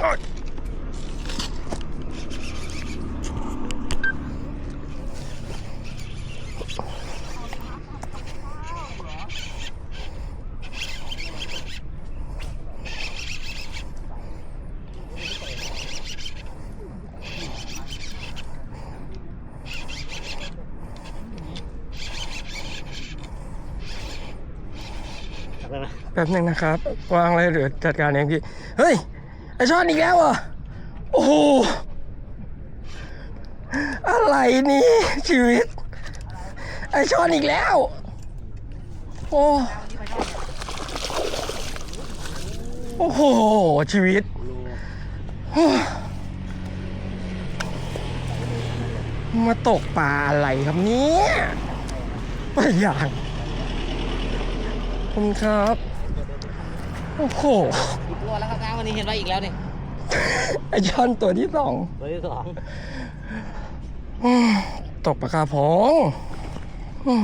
แป๊บหนึ่งนะครับ วางอะไรเหลือจัดการเองพี่ เฮ้ย ไอช่อนอีกแล้วเหรอะโอ้โห อะไรนี่ชีวิต ไอช่อนอีกแล้ว โอ้ โอ้โห ชีวิต มาตกปลาอะไรครับเนี่ยปลาอย่างคุณครับ โอ้โห ตัวแล้วครับน้าวันนี้เห็นว่าอีกแล้วนี่ไอช่อนตัวที่สองตัวที่สองอืมตกปลากระพงอืม